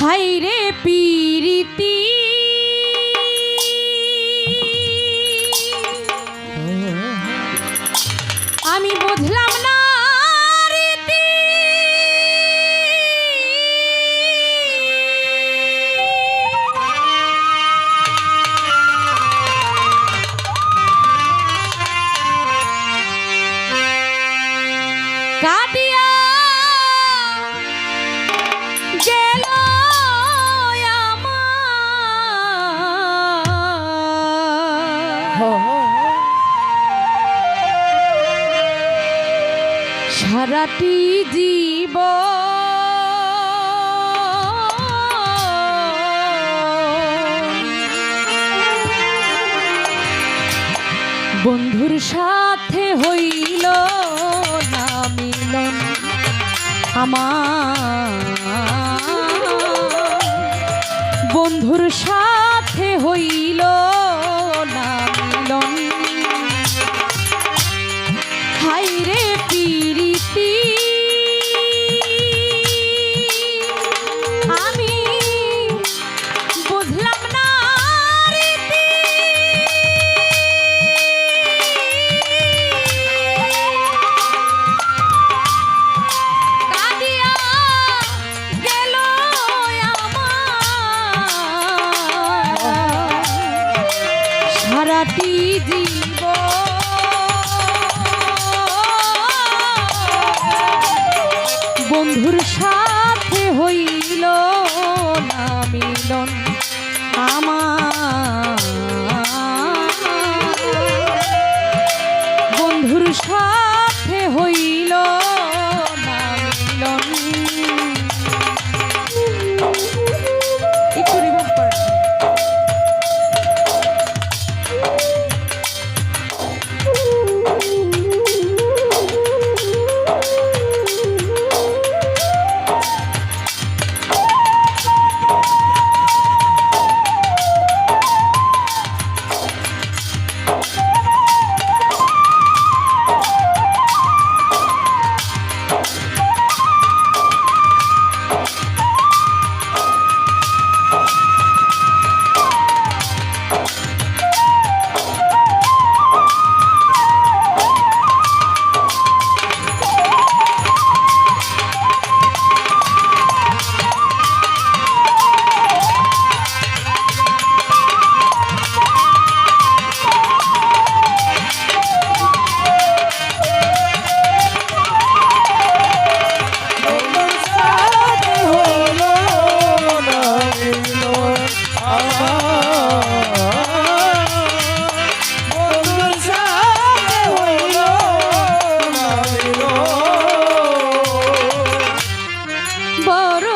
হাইরে পীরিতি। আমি বুঝলাম না রীতি। কাটি রাতি জীব। বন্ধুর সাথে হইল না মিলন আমার। বন্ধুর সাথে হইল ঘুরসা বড়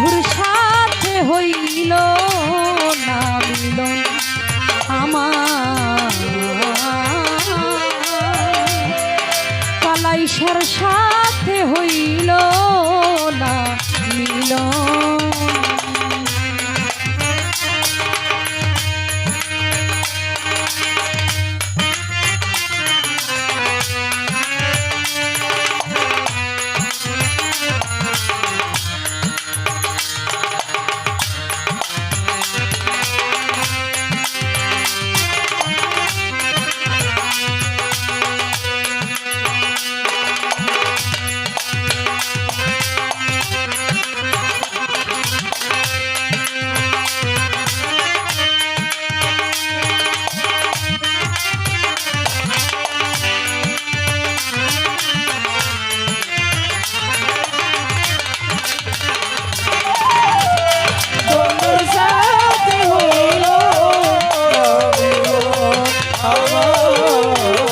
বন্ধুর সাথে হইল না মিল আমার। সাথে হইল না মিলন। বন্ধুর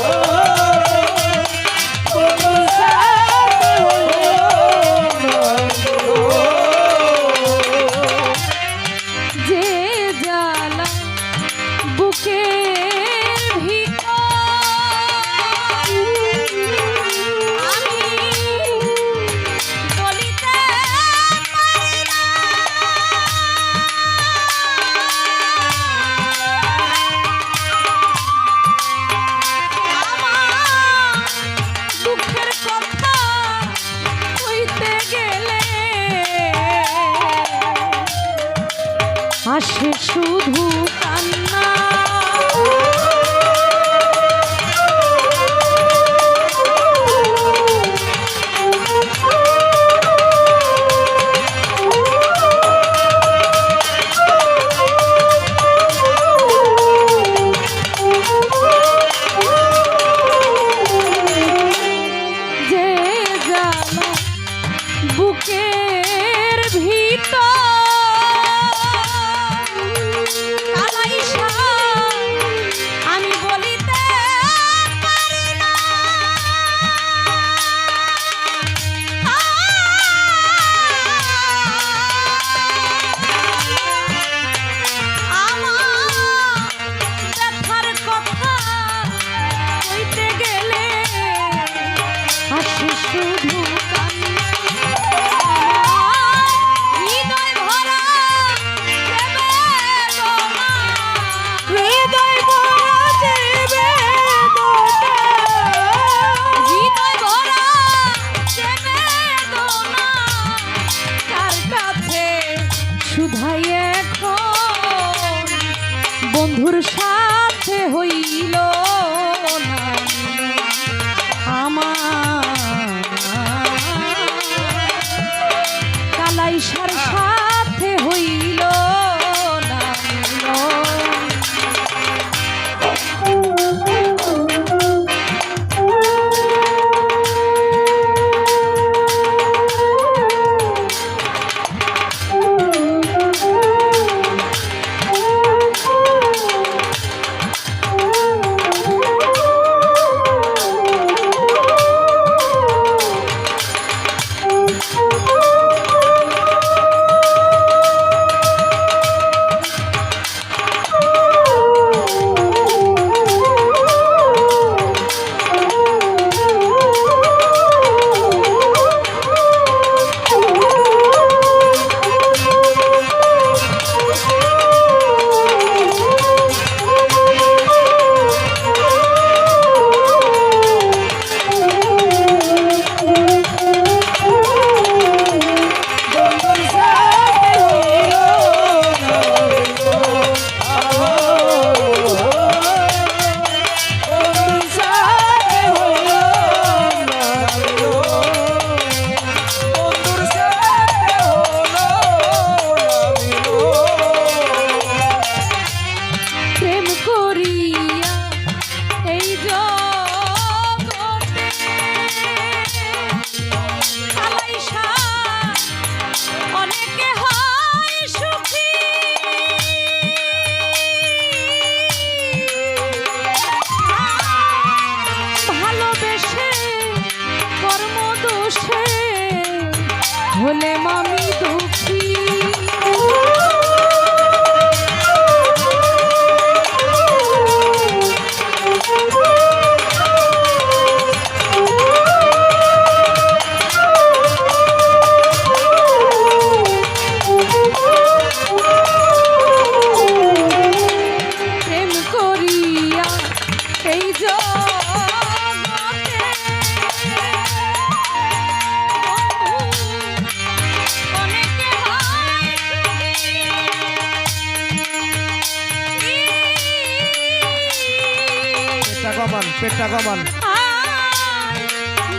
কমান পেটটা কমান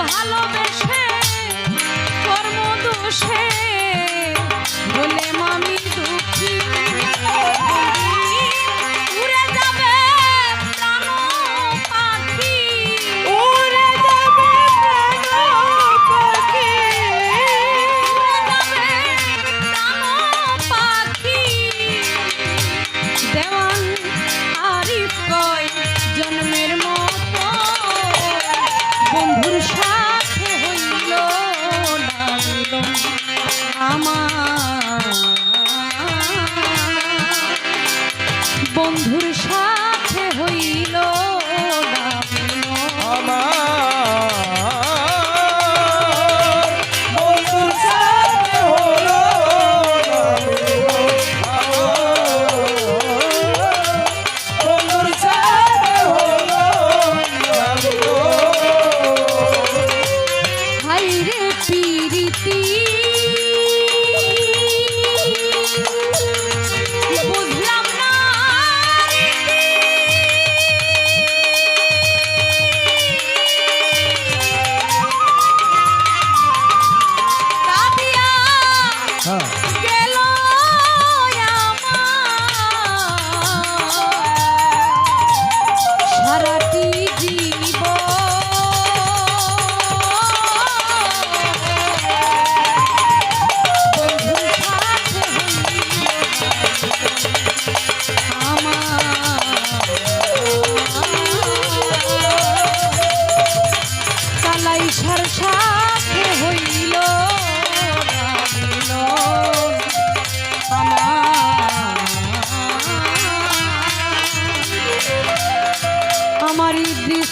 ভালোবেসে মামি দুঃখী।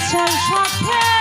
Social Care.